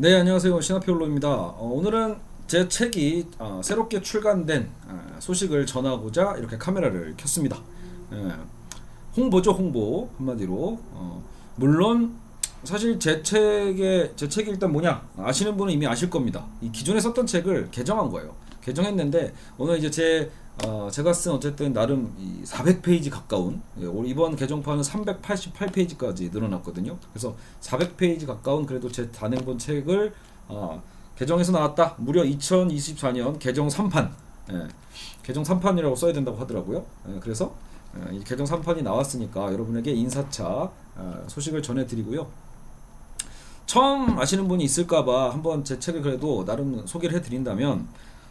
네 안녕하세요 신하피올로입니다. 어, 오늘은 제 책이 어, 새롭게 출간된 어, 소식을 전하고자 이렇게 카메라를 켰습니다. 예, 홍보죠 홍보 한마디로. 어, 물론 사실 제 책의 제 책이 일단 뭐냐 아시는 분은 이미 아실 겁니다. 이 기존에 썼던 책을 개정한 거예요. 개정했는데 오늘 이제 제 어, 제가 쓴 어쨌든 나름 이 400페이지 가까운 예, 올 이번 개정판은 388페이지까지 늘어났거든요. 그래서 400페이지 가까운 그래도 제 단행본 책을 어, 개정해서 나왔다. 무려 2024년 개정 3판. 예, 개정 3판이라고 써야 된다고 하더라고요. 예, 그래서 예, 이 개정 3판이 나왔으니까 여러분에게 인사차 어, 소식을 전해드리고요. 처음 아시는 분이 있을까봐 한번 제 책을 그래도 나름 소개를 해드린다면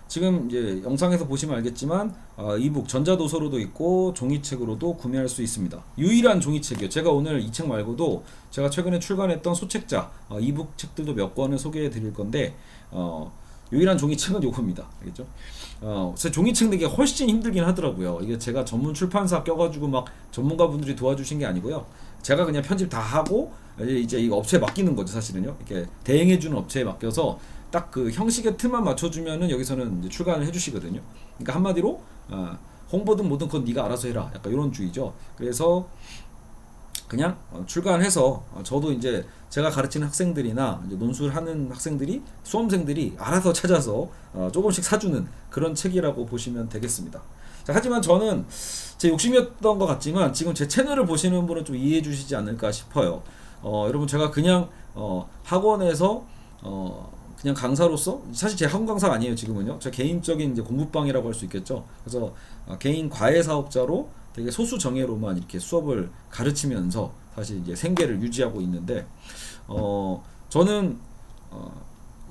지금 이제 영상에서 보시면 알겠지만 어, 이북 전자도서로도 있고 종이책으로도 구매할 수 있습니다. 유일한 종이책이요. 제가 오늘 이 책 말고도 제가 최근에 출간했던 소책자 어, 이북 책들도 몇 권을 소개해 드릴 건데 어, 유일한 종이책은 요겁니다. 알겠죠? 어, 그래서 종이책 내기 훨씬 힘들긴 하더라고요. 이게 제가 전문 출판사 껴가지고 막 전문가분들이 도와주신 게 아니고요. 제가 그냥 편집 다 하고 이제 이 업체에 맡기는 거죠, 사실은요. 이렇게 대행해주는 업체에 맡겨서 딱 그 형식의 틀만 맞춰주면은 여기서는 이제 출간을 해주시거든요. 그러니까 한마디로 어, 홍보든 뭐든 그건 네가 알아서 해라. 약간 이런 주의죠. 그래서 그냥 어, 출간해서 어, 저도 이제 제가 가르치는 학생들이나 이제 논술 하는 학생들이 수험생들이 알아서 찾아서 어, 조금씩 사주는 그런 책이라고 보시면 되겠습니다. 자, 하지만 저는 제 욕심이었던 것 같지만 지금 제 채널을 보시는 분은 좀 이해해 주시지 않을까 싶어요. 어, 여러분 제가 그냥 어, 학원에서 어, 그냥 강사로서 사실 제 학원 강사 아니에요 지금은요. 제 개인적인 이제 공부방이라고 할 수 있겠죠. 그래서 어, 개인 과외 사업자로 되게 소수 정예로만 이렇게 수업을 가르치면서 사실 이제 생계를 유지하고 있는데 어 저는 어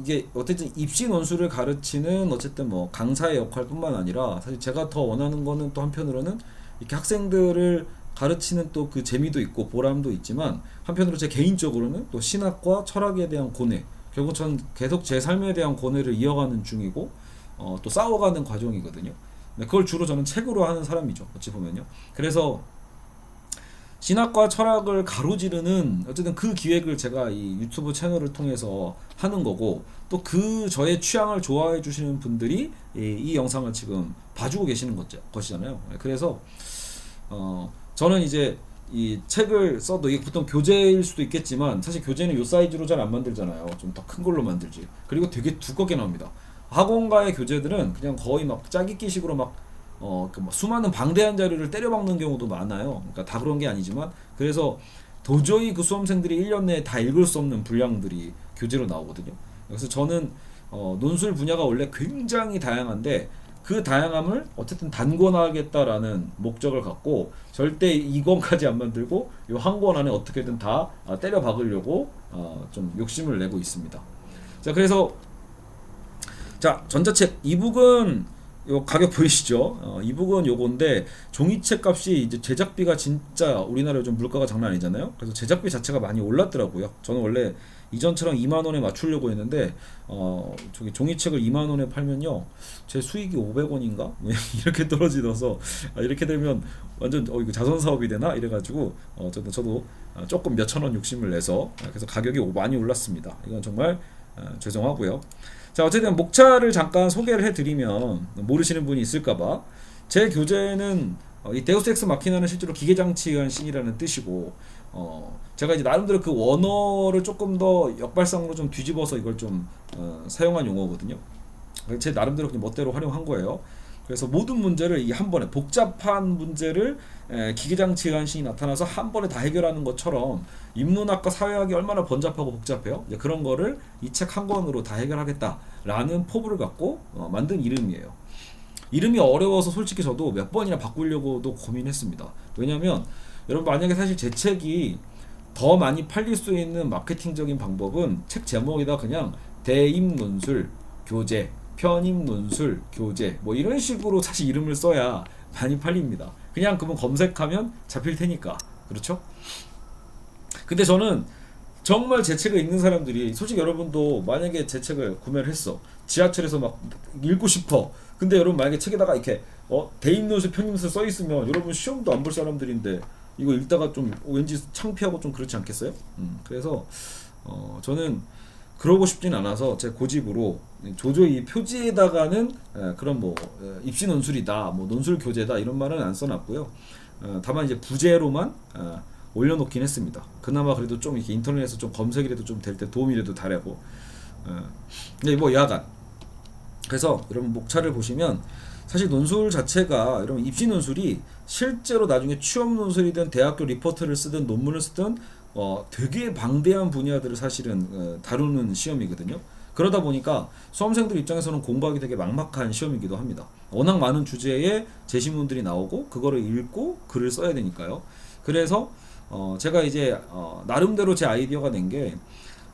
이게 어쨌든 입시 논술을 가르치는 어쨌든 뭐 강사의 역할뿐만 아니라 사실 제가 더 원하는 거는 또 한편으로는 이렇게 학생들을 가르치는 또 그 재미도 있고 보람도 있지만 한편으로 제 개인적으로는 또 신학과 철학에 대한 고뇌 결국 전 계속 제 삶에 대한 고뇌를 이어가는 중이고 어, 또 싸워가는 과정이거든요. 네, 그걸 주로 저는 책으로 하는 사람이죠. 어찌 보면요. 그래서 신학과 철학을 가로지르는 어쨌든 그 기획을 제가 이 유튜브 채널을 통해서 하는 거고 또 그 저의 취향을 좋아해 주시는 분들이 이, 이 영상을 지금 봐주고 계시는 거죠, 것이잖아요. 네, 그래서 어 저는 이제 이 책을 써도 이게 보통 교재일 수도 있겠지만 사실 교재는 요 사이즈로 잘 안 만들잖아요. 좀 더 큰 걸로 만들지. 그리고 되게 두껍게 나옵니다. 학원가의 교재들은 그냥 거의 막 짜깁기식으로 막 어, 그뭐 수많은 방대한 자료를 때려박는 경우도 많아요. 그러니까 다 그런 게 아니지만 그래서 도저히 그 수험생들이 1년 내에 다 읽을 수 없는 분량들이 교재로 나오거든요. 그래서 저는 어, 논술 분야가 원래 굉장히 다양한데 그 다양함을 어쨌든 단권하겠다라는 목적을 갖고 절대 이권까지 안 만들고 요한권 안에 어떻게든 다 아, 때려 박으려고 어, 좀 욕심을 내고 있습니다. 자 그래서 자 전자책 이북은 요 가격 보이시죠? 어, 이북은 요건데 종이책 값이 이제 제작비가 진짜 우리나라 요즘 물가가 장난 아니잖아요. 그래서 제작비 자체가 많이 올랐더라고요. 저는 원래 이전처럼 2만 원에 맞추려고 했는데 어 저기 종이책을 2만 원에 팔면요 제 수익이 500원인가 이렇게 떨어지어서 아, 이렇게 되면 완전 어 이거 자선 사업이 되나 이래가지고 어 저도 저도 어, 조금 몇천 원 욕심을 내서 아, 그래서 가격이 많이 올랐습니다. 이건 정말 어, 죄송하고요. 자 어쨌든 목차를 잠깐 소개를 해드리면 모르시는 분이 있을까봐 제 교재는 어, 이 데우스 엑스 마키나는 실제로 기계장치의 신이라는 뜻이고 어, 제가 이제 나름대로 그 원어를 조금 더 역발상으로 좀 뒤집어서 이걸 좀 어, 사용한 용어거든요. 제 나름대로 그냥 멋대로 활용한 거예요. 그래서 모든 문제를 이 한 번에 복잡한 문제를 에, 기계장치 간신이 나타나서 한 번에 다 해결하는 것처럼 인문학과 사회학이 얼마나 번잡하고 복잡해요. 그런 거를 이 책 한 권으로 다 해결하겠다라는 포부를 갖고 어, 만든 이름이에요. 이름이 어려워서 솔직히 저도 몇 번이나 바꾸려고도 고민했습니다. 왜냐하면 여러분 만약에 사실 제 책이 더 많이 팔릴 수 있는 마케팅적인 방법은 책 제목에다 그냥 대입 논술 교재 편입 논술 교재 뭐 이런 식으로 사실 이름을 써야 많이 팔립니다. 그냥 그러면 검색하면 잡힐 테니까 그렇죠? 근데 저는 정말 제 책을 읽는 사람들이 솔직히 여러분도 만약에 제 책을 구매를 했어 지하철에서 막 읽고 싶어 근데 여러분 만약에 책에다가 이렇게 어 대입 논술 편입 논술 써 있으면 여러분 시험도 안 볼 사람들인데 이거 읽다가 좀 왠지 창피하고 좀 그렇지 않겠어요? 음, 그래서 어, 저는 그러고 싶진 않아서 제 고집으로 조조이 표지에다가는 에, 그런 뭐 에, 입시 논술이다, 뭐 논술 교재다 이런 말은 안 써놨고요. 어, 다만 이제 부제로만 어, 올려놓긴 했습니다. 그나마 그래도 좀 이렇게 인터넷에서 좀 검색이라도 좀 될 때 도움이라도 되려고. 어, 근데 뭐 야간. 그래서 여러분 목차를 보시면 사실 논술 자체가 여러분 입시 논술이 실제로 나중에 취업 논술이든 대학교 리포트를 쓰든 논문을 쓰든 어, 되게 방대한 분야들을 사실은 어, 다루는 시험이거든요. 그러다 보니까 수험생들 입장에서는 공부하기 되게 막막한 시험이기도 합니다. 워낙 많은 주제의 제시문들이 나오고 그거를 읽고 글을 써야 되니까요. 그래서 어, 제가 이제 어, 나름대로 제 아이디어가 낸게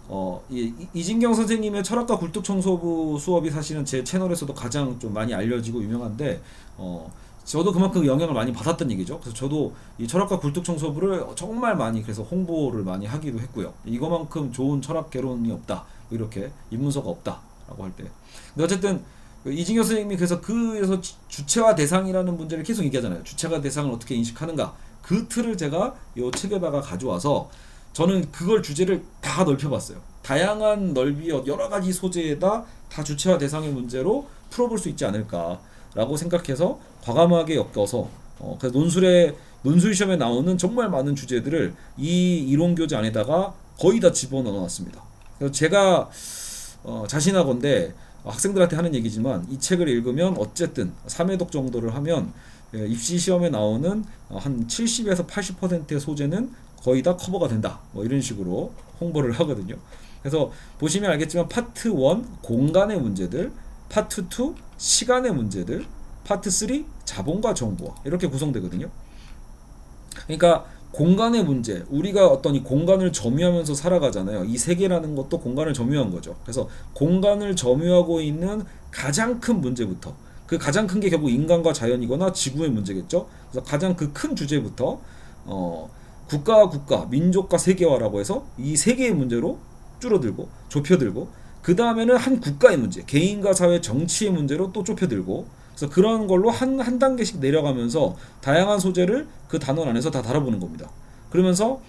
어, 이진경 선생님의 철학과 굴뚝청소부 수업이 사실은 제 채널에서도 가장 좀 많이 알려지고 유명한데 어, 저도 그만큼 영향을 많이 받았던 얘기죠. 그래서 저도 이 철학과 굴뚝청소부를 정말 많이 그래서 홍보를 많이 하기도 했고요. 이거만큼 좋은 철학 개론이 없다. 이렇게 입문서가 없다라고 할 때. 근데 어쨌든 그 이진경 선생님이 그래서 주- 주체와 대상이라는 문제를 계속 얘기하잖아요. 주체가 대상을 어떻게 인식하는가. 그 틀을 제가 이 책에다가 가져와서 저는 그걸 주제를 다 넓혀봤어요. 다양한 넓이의 여러 가지 소재에다 다 주체와 대상의 문제로 풀어볼 수 있지 않을까 라고 생각해서 과감하게 엮어서 어, 그래서 논술에 논술 시험에 나오는 정말 많은 주제들을 이 이론 교재 안에다가 거의 다 집어넣어 놨습니다. 그래서 제가 어, 자신하건데 학생들한테 하는 얘기지만 이 책을 읽으면 어쨌든 3회독 정도를 하면 예, 입시 시험에 나오는 어, 한 70에서 80%의 소재는 거의 다 커버가 된다. 뭐 이런 식으로 홍보를 하거든요. 그래서 보시면 알겠지만 파트 1 공간의 문제들, 파트 2 시간의 문제들, 파트 3 자본과 정보화 이렇게 구성되거든요. 그러니까 공간의 문제, 우리가 어떤 이 공간을 점유하면서 살아가잖아요. 이 세계라는 것도 공간을 점유한 거죠. 그래서 공간을 점유하고 있는 가장 큰 문제부터 그 가장 큰 게 결국 인간과 자연이거나 지구의 문제겠죠. 그래서 가장 그 큰 주제부터 어, 국가와 국가, 민족과 세계화라고 해서 이세 개의 문제로 줄어들고 좁혀들고 그 다음에는 한 국가의 문제, 개인과 사회, 정치의 문제로 또 좁혀들고 그래서 그런 걸로 한, 한 단계씩 내려가면서 다양한 소재를 그 단원 안에서 다 다뤄보는 겁니다. 그러면서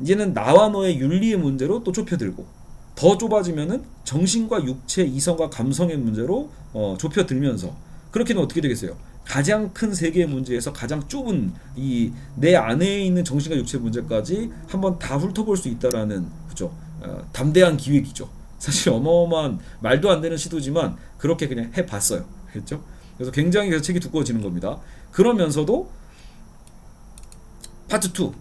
이제는 나와 너의 윤리의 문제로 또 좁혀들고 더 좁아지면은 정신과 육체, 이성과 감성의 문제로 어, 좁혀들면서 그렇게 되면 어떻게 되겠어요? 가장 큰 세계의 문제에서 가장 좁은 이 내 안에 있는 정신과 육체 문제까지 한번 다 훑어볼 수 있다라는 그죠? 어, 담대한 기획이죠. 사실 어마어마한 말도 안 되는 시도지만 그렇게 그냥 해봤어요. 그렇죠? 그래서 굉장히 그래서 책이 두꺼워지는 겁니다. 그러면서도 파트 2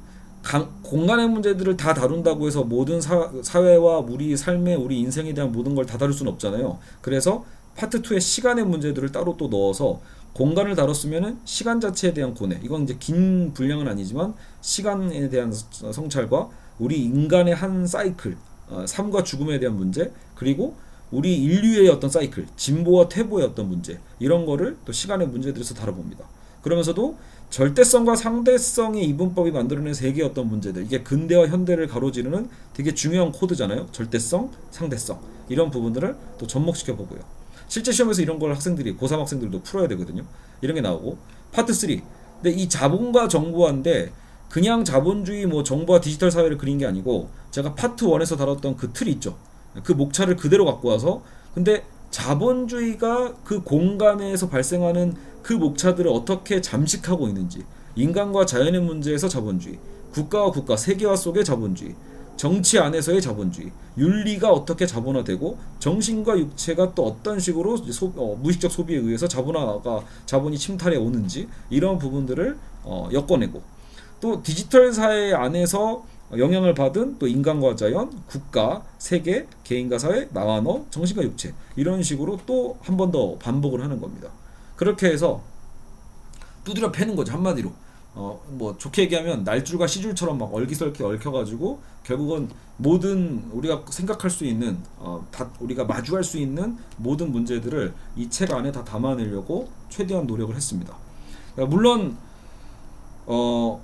강, 공간의 문제들을 다 다룬다고 해서 모든 사, 사회와 우리 삶의 우리 인생에 대한 모든 걸 다 다룰 수는 없잖아요. 그래서 파트 2의 시간의 문제들을 따로 또 넣어서 공간을 다뤘으면은 시간 자체에 대한 고뇌. 이건 이제 긴 분량은 아니지만 시간에 대한 서- 성찰과 우리 인간의 한 사이클, 어, 삶과 죽음에 대한 문제, 그리고 우리 인류의 어떤 사이클, 진보와 퇴보의 어떤 문제 이런 거를 또 시간의 문제들에서 다뤄봅니다. 그러면서도 절대성과 상대성의 이분법이 만들어낸 세 개의 어떤 문제들 이게 근대와 현대를 가로지르는 되게 중요한 코드잖아요. 절대성, 상대성 이런 부분들을 또 접목시켜 보고요. 실제 시험에서 이런 걸 학생들이 고3 학생들도 풀어야 되거든요. 이런 게 나오고 파트 3. 근데 이 자본과 정보화인데 그냥 자본주의 뭐 정보와 디지털 사회를 그린 게 아니고 제가 파트 1에서 다뤘던 그 틀이 있죠. 그 목차를 그대로 갖고 와서 근데 자본주의가 그 공간에서 발생하는 그 목차들을 어떻게 잠식하고 있는지 인간과 자연의 문제에서 자본주의 국가와 국가 세계화 속의 자본주의 정치 안에서의 자본주의 윤리가 어떻게 자본화되고 정신과 육체가 또 어떤 식으로 소, 어, 무의식적 소비에 의해서 자본화가 자본이 침탈해 오는지 이런 부분들을 어, 엮어내고 또 디지털 사회 안에서 영향을 받은 또 인간과 자연, 국가, 세계, 개인과 사회, 나와 너, 정신과 육체 이런 식으로 또 한 번 더 반복을 하는 겁니다. 그렇게 해서 두드려 패는 거죠 한마디로. 어 뭐 좋게 얘기하면 날줄과 시줄처럼 막 얼기설기 얽혀가지고 결국은 모든 우리가 생각할 수 있는 어 다 우리가 마주할 수 있는 모든 문제들을 이 책 안에 다 담아내려고 최대한 노력을 했습니다. 물론 어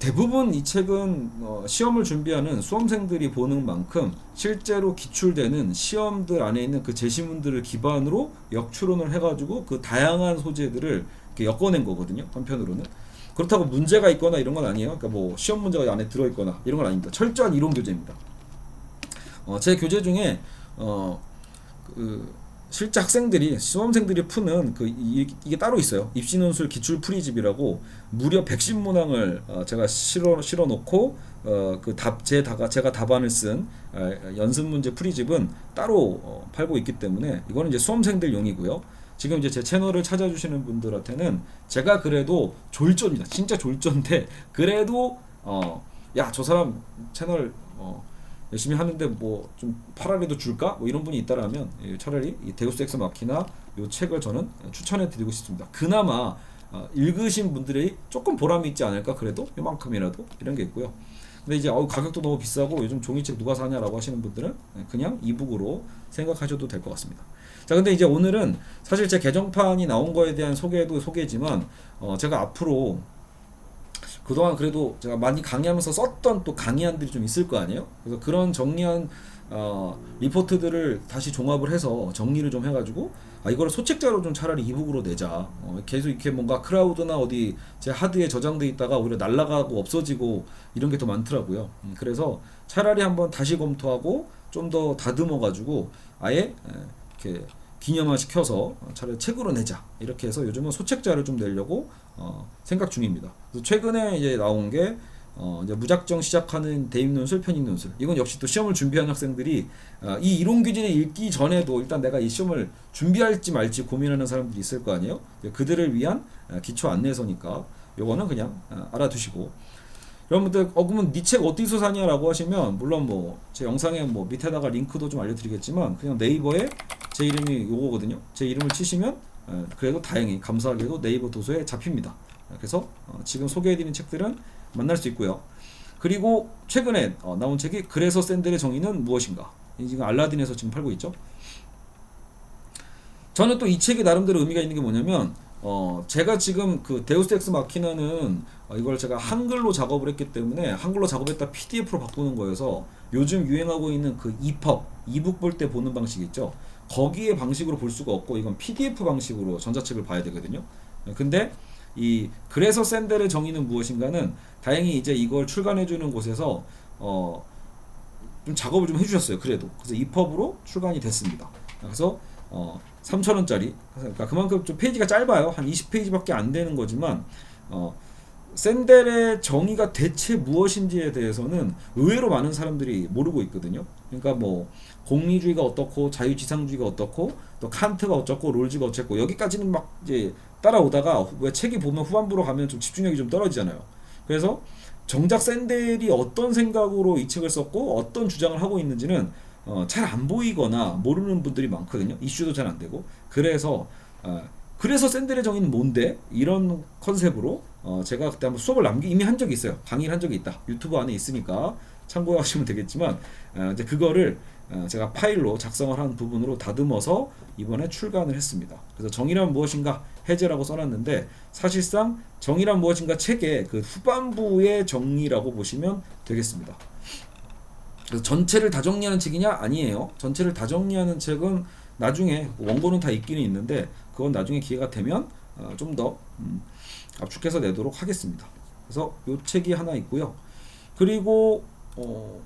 대부분 이 책은 어, 시험을 준비하는 수험생들이 보는 만큼 실제로 기출되는 시험들 안에 있는 그 제시문들을 기반으로 역추론을 해가지고 그 다양한 소재들을 엮어낸 거거든요. 한편으로는 그렇다고 문제가 있거나 이런 건 아니에요. 그러니까 뭐 시험 문제가 안에 들어 있거나 이런 건 아닙니다. 철저한 이론 교재입니다. 어, 제 교재 중에 어, 그 실제 학생들이 수험생들이 푸는 그 이, 게 따로 있어요. 입시 논술 기출 풀이집이라고 무려 110문항을 어, 제가 실어 실어 놓고 어, 그답제 다가 제가 답안을 쓴 어, 연습 문제 풀이집은 따로 어, 팔고 있기 때문에 이거는 이제 수험생들 용이고요. 지금 이제 제 채널을 찾아주시는 분들한테는 제가 그래도 졸조입니다. 진짜 졸조인데 그래도 어, 야 저 사람 채널 어, 열심히 하는데 뭐좀 팔아라도 줄까? 뭐 이런 분이 있다라면 예, 차라리 이 데우스 엑스 마키나 요 책을 저는 추천해 드리고 싶습니다. 그나마 어, 읽으신 분들이 조금 보람이 있지 않을까 그래도 이만큼이라도 이런 게 있고요. 근데 이제 어, 가격도 너무 비싸고 요즘 종이책 누가 사냐라고 하시는 분들은 그냥 이북으로 생각하셔도 될 것 같습니다. 자, 근데 이제 오늘은 사실 제 개정판이 나온 거에 대한 소개도 소개지만 어, 제가 앞으로 그동안 그래도 제가 많이 강의하면서 썼던 또 강의안들이 좀 있을 거 아니에요? 그래서 그런 정리한 어, 리포트들을 다시 종합을 해서 정리를 좀 해가지고 아 이거를 소책자로 좀 차라리 이북으로 내자. 어, 계속 이렇게 뭔가 크라우드나 어디 제 하드에 저장돼 있다가 오히려 날라가고 없어지고 이런 게 더 많더라고요. 음, 그래서 차라리 한번 다시 검토하고 좀 더 다듬어 가지고 아예 에, 이렇게 기념화 시켜서 차라리 책으로 내자 이렇게 해서 요즘은 소책자를 좀 내려고 어, 생각 중입니다. 최근에 이제 나온 게 어, 이제 무작정 시작하는 대입 논술, 편입 논술. 이건 역시 또 시험을 준비하는 학생들이 어, 이 이론 규칙을 읽기 전에도 일단 내가 이 시험을 준비할지 말지 고민하는 사람들이 있을 거 아니에요. 그들을 위한 어, 기초 안내서니까 요거는 그냥 어, 알아두시고 여러분들 어 그러면 니 책 어디서 사냐라고 하시면 물론 뭐 제 영상에 뭐 밑에다가 링크도 좀 알려드리겠지만 그냥 네이버에 제 이름이 요거거든요. 제 이름을 치시면 어, 그래도 다행히 감사하게도 네이버 도서에 잡힙니다. 그래서 어, 지금 소개해드린 책들은 만날 수 있고요. 그리고 최근에 어, 나온 책이 그래서 샌들의 정의는 무엇인가? 이 지금 알라딘에서 지금 팔고 있죠. 저는 또 이 책이 나름대로 의미가 있는 게 뭐냐면 어 제가 지금 그 데우스 엑스 마키나는 어, 이걸 제가 한글로 작업을 했기 때문에 한글로 작업했다 PDF로 바꾸는 거여서 요즘 유행하고 있는 그 EPUB 이북 볼 때 보는 방식 있죠. 거기에 방식으로 볼 수가 없고 이건 PDF 방식으로 전자책을 봐야 되거든요. 근데 이 그래서 샌델의 정의는 무엇인가는 다행히 이제 이걸 출간해 주는 곳에서 어 좀 작업을 좀 해주셨어요. 그래도 그래서 EPUB으로 출간이 됐습니다. 그래서 어 3,000원짜리 그러니까 그만큼 좀 페이지가 짧아요. 한 20페이지밖에 안 되는 거지만 어 샌델의 정의가 대체 무엇인지에 대해서는 의외로 많은 사람들이 모르고 있거든요. 그러니까 뭐 공리주의가 어떻고 자유지상주의가 어떻고 또 칸트가 어쩌고 롤즈가 어쨌고 여기까지는 막 이제 따라오다가 왜 책이 보면 후반부로 가면 좀 집중력이 좀 떨어지잖아요. 그래서 정작 샌델이 어떤 생각으로 이 책을 썼고 어떤 주장을 하고 있는지는 어, 잘 안 보이거나 모르는 분들이 많거든요. 이슈도 잘 안 되고 그래서 어, 그래서 샌델의 정의는 뭔데 이런 컨셉으로 어, 제가 그때 한번 수업을 남기 이미 한 적이 있어요. 강의를 한 적이 있다. 유튜브 안에 있으니까 참고하시면 되겠지만 어, 이제 그거를 어, 제가 파일로 작성을 한 부분으로 다듬어서 이번에 출간을 했습니다. 그래서 정의란 무엇인가 해제라고 써놨는데 사실상 정의란 무엇인가 책의 그 후반부의 정의라고 보시면 되겠습니다. 그래서 전체를 다 정리하는 책이냐 아니에요. 전체를 다 정리하는 책은 나중에 원고는 다 있기는 있는데 그건 나중에 기회가 되면 어, 좀더 음, 압축해서 내도록 하겠습니다. 그래서 요 책이 하나 있고요. 그리고 어,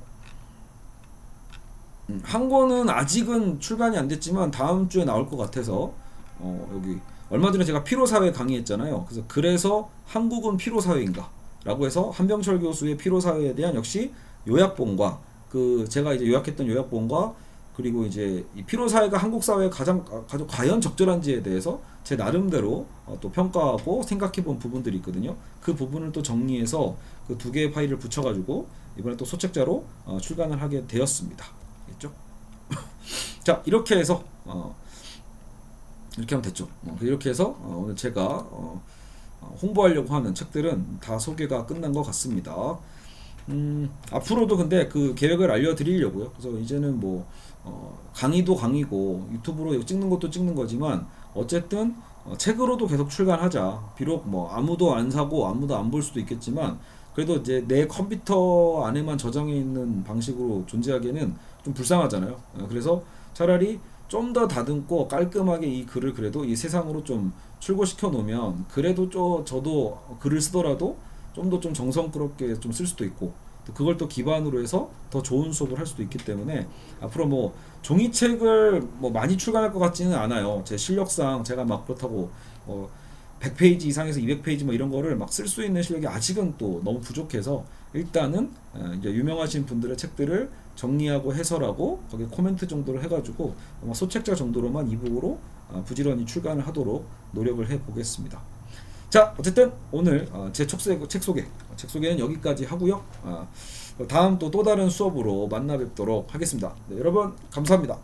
음, 한 권은 아직은 출간이 안 됐지만 다음 주에 나올 것 같아서 어, 여기 얼마 전에 제가 피로사회 강의했잖아요. 그래서 그래서 한국은 피로사회인가? 라고 해서 한병철 교수의 피로사회에 대한 역시 요약본과 그 제가 이제 요약했던 요약본과 그리고 이제 이 피로사회가 한국 사회에 가장 가장 과연 적절한지에 대해서 제 나름대로 어, 또 평가하고 생각해본 부분들이 있거든요. 그 부분을 또 정리해서 그 두 개의 파일을 붙여가지고 이번에 또 소책자로 어, 출간을 하게 되었습니다. 됐죠? 자 이렇게 해서 어, 이렇게 하면 됐죠. 어, 이렇게 해서 어, 오늘 제가 어, 어, 홍보하려고 하는 책들은 다 소개가 끝난 것 같습니다. 음, 앞으로도 근데 그 계획을 알려드리려고요. 그래서 이제는 뭐 어, 강의도 강의고 유튜브로 찍는 것도 찍는 거지만 어쨌든 어, 책으로도 계속 출간하자. 비록 뭐 아무도 안 사고 아무도 안 볼 수도 있겠지만 그래도 이제 내 컴퓨터 안에만 저장해 있는 방식으로 존재하기에는 좀 불쌍하잖아요. 어, 그래서 차라리 좀 더 다듬고 깔끔하게 이 글을 그래도 이 세상으로 좀 출고시켜 놓으면 그래도 저, 저도 글을 쓰더라도 좀 더좀 정성스럽게 좀 쓸 수도 있고 또 그걸 또 기반으로 해서 더 좋은 수업을 할 수도 있기 때문에 앞으로 뭐 종이책을 뭐 많이 출간할 것 같지는 않아요. 제 실력상 제가 막 그렇다고 어 100페이지 이상에서 200페이지 뭐 이런 거를 막 쓸 수 있는 실력이 아직은 또 너무 부족해서 일단은 어, 이제 유명하신 분들의 책들을 정리하고 해설하고 거기에 코멘트 정도를 해가지고 소책자 정도로만 이북으로 어, 부지런히 출간을 하도록 노력을 해 보겠습니다. 자 어쨌든 오늘 어, 제 촉세, 책 소개 어, 책 소개는 여기까지 하고요. 어, 다음 또 또 다른 수업으로 만나 뵙도록 하겠습니다. 네, 여러분 감사합니다.